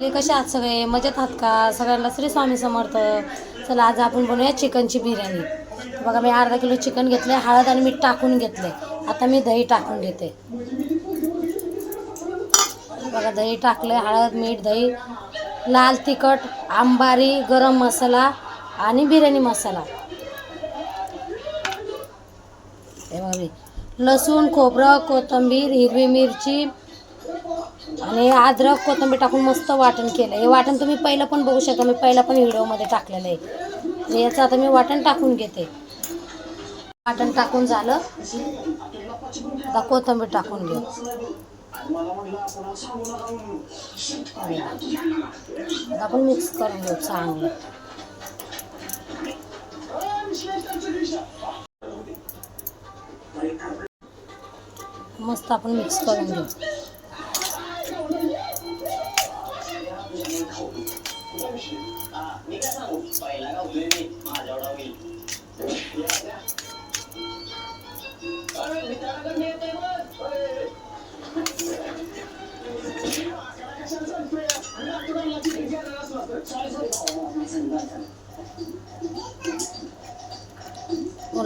कसे आहात सगळे? मजेत आहात का? सगळ्यांना श्री स्वामी समर्थ. चला आज आपण बनवूया चिकनची बिर्याणी. बघा मी अर्धा किलो चिकन घेतले हळद आणि मीठ टाकून घेतले आता मी दही टाकून घेते. बघा दही टाकले हळद मीठ दही लाल तिखट आंबारी गरम मसाला आणि बिर्याणी मसाला. हे बघा मी. लसूण खोबरं कोथिंबीर हिरवी मिरची आणि अद्रक कोथिंबीर टाकून मस्त वाटण केलं. हे वाटण तुम्ही पहिलं पण बघू शकता मी पहिला पण व्हिडिओमध्ये टाकलेलं आहे. म्हणजे याचं आता मी वाटण टाकून घेते. वाटण टाकून झालं. आता कोथिंबीर टाकून घेऊ. आता आपण मिक्स करून घेऊ चांगलं. मस्त आपण मिक्स करून घेऊ.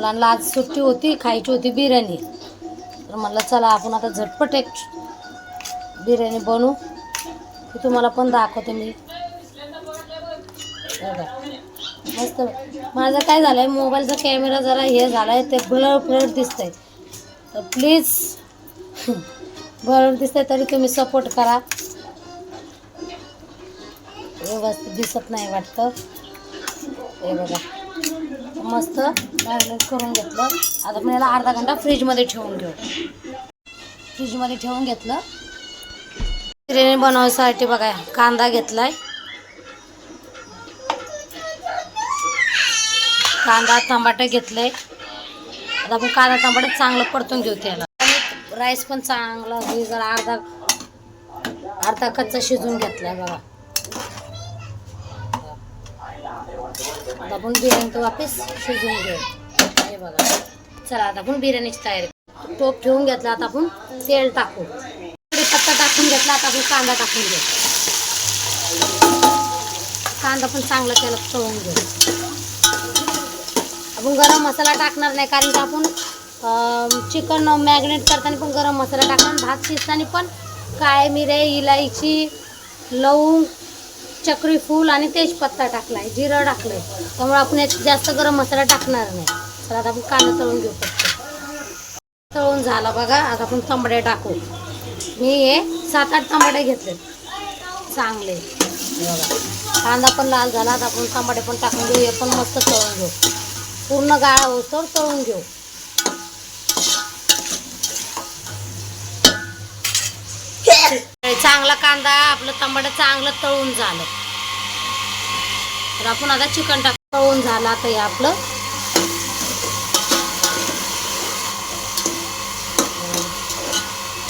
मुलांना आज सुट्टी होती खायची होती बिर्याणी. तर म्हटलं चला आपण आता झटपट एक बिर्याणी बनवू. ती तुम्हाला पण दाखवते मी. बघा. मस्त. माझं काय झालं आहे मोबाईलचा कॅमेरा जरा हे झाला आहे ते ब्लर ब्लर आहे तर प्लीज ब्लर दिसतंय तरी तुम्ही सपोर्ट करा. व्यवस्थित दिसत नाही वाटतं. हे बघा. मस्त मॅरिनेट करून घेतलं. आता आपण याला अर्धा घंटा फ्रीजमध्ये ठेवून घेऊ. फ्रीजमध्ये ठेवून घेतलं. बिर्याणी बनवायसाठी बघा कांदा घेतलाय. कांदा टमाटर घेतलंय आता आपण कांदा टमाटर चांगलं परतून घेऊ त्याला. राईस पण चांगला जरा अर्धा अर्धा कच्चा शिजून घेतलाय बघा. आता आपण बिर्याणी तो वापस शिजवून घेऊ. हे बघा. चला आता आपण बिर्याणीची तयारी टोप ठेवून घेतला आता आपण तेल टाकू. पत्ता टाकून घेतला आता आपण कांदा टाकून घेऊ. कांदा पण चांगला त्याला तळून घेऊ. आपण गरम मसाला टाकणार नाही कारण की आपण चिकन मॅग्नेट करताना पण गरम मसाला टाकणार भात शिजताना पण. काळे मिरे इलायची लवंग चक्री फूल आणि तेजपत्ता टाकलाय जिरं टाकलंय. त्यामुळे आपण यात जास्त गरम मसाला टाकणार नाही. तर आता आपण कांदा तळून घेऊ शकतो तळून झाला बघा आता आपण तांबडे टाकू. मी हे सात आठ तांबडे घेतले चांगले. बघा. कांदा पण लाल झाला आता आपण तांबडे पण टाकून घेऊ. हे पण मस्त तळून घेऊ. पूर्ण गाळा होतो तळून घेऊ. चांगला कांदा आपलं तांबडं चांगलं तळून झालं. तर आपण आता चिकन टाक तळून झालं आता हे आपलं.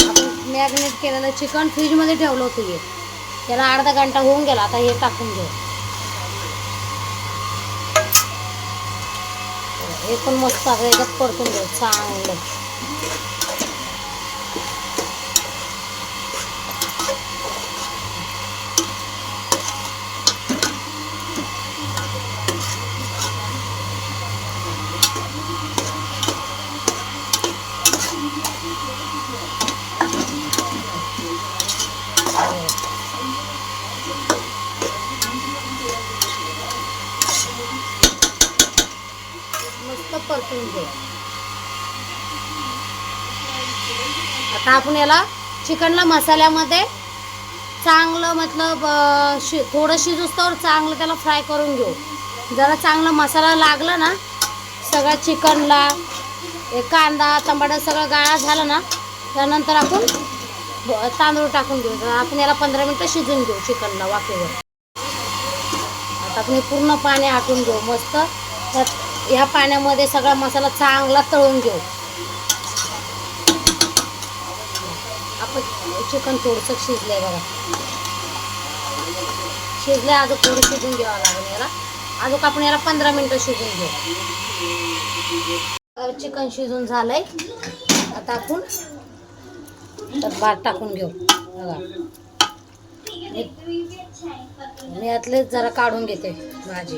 आपण मॅरिनेट केलेलं चिकन फ्रीजमध्ये ठेवलं होतं हे. त्याला अर्धा घंटा होऊन गेला आता हे टाकून घेऊ. हे पण मस्त आपलं याच्यात परतून घेऊ चांगलं. आता आपण याला चिकनला मसाल्यामध्ये चांगलं मतलब शि थोडं शिजूस्तवर चांगलं त्याला फ्राय करून घेऊ. जरा चांगला मसाला लागला ना सगळ्या चिकनला एक कांदा टमाटर सगळं गाळा झालं ना त्यानंतर आपण तांदूळ टाकून घेऊ. आपण याला पंधरा मिनटं शिजून घेऊ चिकनला वाफेवर. आता आपण पूर्ण पाणी आटून घेऊ मस्त. त्यात ह्या पाण्यामध्ये सगळा मसाला चांगला तळून घेऊ. आपण चिकन थोडंसं शिजलंय बघा. शिजलंय अजून थोडं शिजून घ्यावं लागेल याला. अजून आपण याला पंधरा मिनटं शिजून घेऊ. चिकन शिजून झालंय. आता आपण भात टाकून घेऊ. बघा. मी यातलेच जरा काढून घेते भाजी.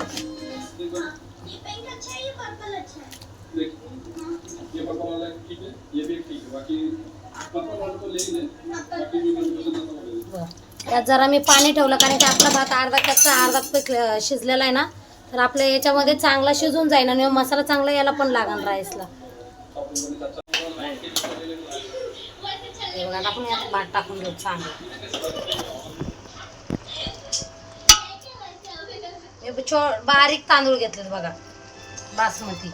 बरं. त्यात जरा मी पाणी ठेवलं कारण की आपला भात अर्धा कच्चा अर्धा पिक शिजलेला आहे ना तर आपल्या याच्यामध्ये चांगला शिजून जाईल आणि मसाला चांगला याला पण लागेल राईसला. हे आता आपण यात भात टाकून घेऊ चांगलं हे छो बारीक तांदूळ घेतलेत बघा. बासमती.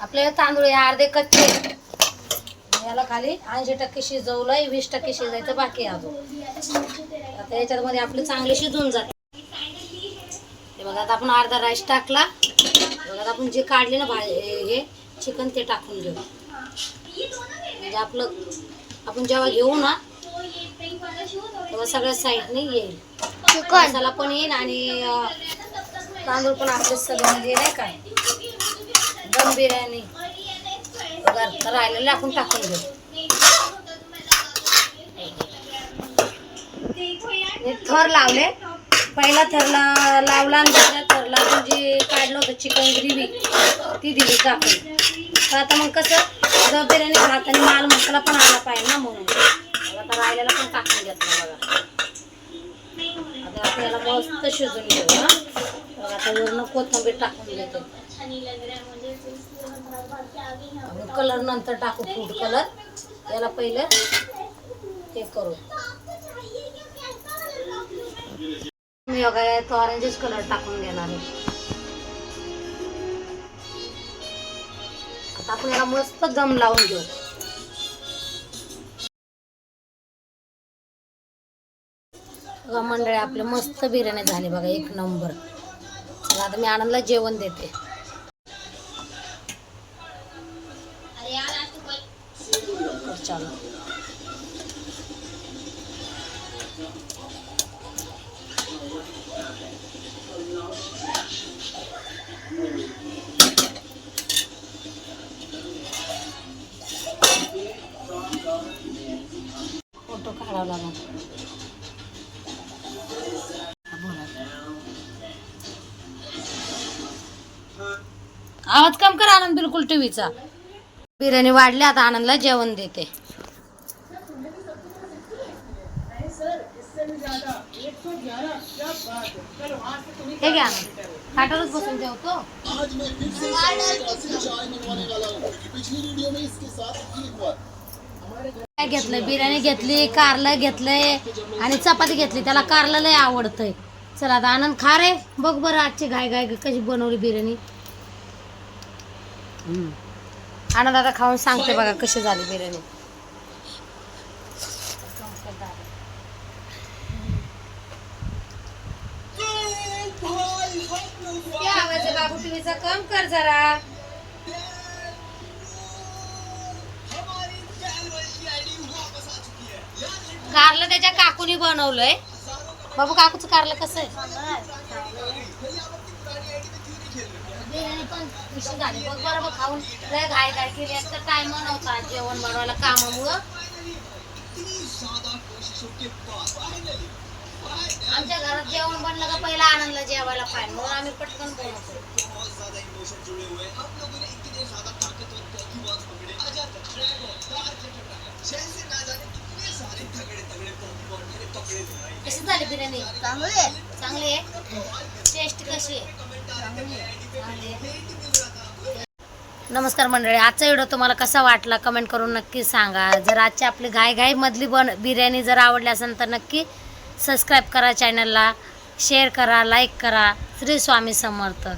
आपले तांदूळ हे अर्धे कच्चे याला खाली ऐंशी टक्के शिजवलंय वीस टक्के शिजायचं बाकी आहे अजून. आता याच्यामध्ये आपले चांगले शिजून जाते. हे बघा आता आपण अर्धा राईस टाकला. बघा आता आपण जे काढले ना भाजी हे चिकन ते टाकून घेऊ. म्हणजे आपलं आपण जेव्हा घेऊ ना तेव्हा सगळ्या साईडने येईल. मसाला पण येईल आणि तांदूळ पण आपले सगळं म्हणजे नाही काय दम बिर्याणी. राहिलेले आपण टाकून घेऊ. थर लावले. पहिला थरला लावला आणि दुसऱ्या थरला आपण जे काढलं होतं चिकन ग्रेव्ही ती दिली टाकून तर आता मग कसं जबाबदारीने बिर्याणी भात आणि माल मसाला पण आला पाहिजे ना म्हणून. आता राहिलेला पण टाकून घेतलं बघा. आता आपल्याला मस्त शिजून घेऊ ना बघा आता वरून कोथिंबीर टाकून घेतो कलर नंतर टाकू फूड कलर याला पहिलं हे करू. मी बघा यात ऑरेंजच कलर टाकून घेणार आहे. आता आपण याला मस्त दम लावून घेऊ. बघा मंडळी आपले मस्त बिर्याणी झाली बघा एक नंबर चला आता मी आनंदला जेवण देते. चला. फोटो काढावा लागला. आवाज कम कर आनंद बिलकुल टीव्हीचा. बिर्याणी वाढली आता आनंदला जेवण देते हे घ्या आनंद खाटावरच बसून जेवतो आज मैं फिर से सबसे चाय मनवाने वाला हूँ क्योंकि पिछली वीडियो में इसके साथ ये हुआ काय घेतलंय? बिर्याणी घेतली कारलं घेतलंय आणि चपाती घेतली. त्याला कारलं लय आवडतंय. चला आता आनंद खा रे. बघ बरं आजची गाय गाय कशी बनवली बिर्याणी. हम्म. आनंद आता खाऊन सांगते बघा कशी झाली बिर्याणी. आहे बाबू टीव्हीचा कम कर जरा. कारलं त्याच्या काकूनी बनवलंय. बाबू काकूचं कारलं कसं आहे? खाऊन लय घाय घाय केली एक तर टाइम नव्हता जेवण बनवायला कामामुळं मला जेवायला पाहिजे म्हणून आम्ही पटकन बनवतो. कशी झाली बिर्याणी? चांगली आहे. चांगली आहे? टेस्ट कशी आहे? नमस्कार मंडळी आजचा व्हिडिओ तुम्हाला कसा वाटला कमेंट करून नक्की सांगा. जर आजची आपली घाई घाई मधली बन बिर्याणी जर आवडली असेल तर नक्की सबस्क्राईब करा चॅनलला शेअर करा लाईक करा. श्री स्वामी समर्थ.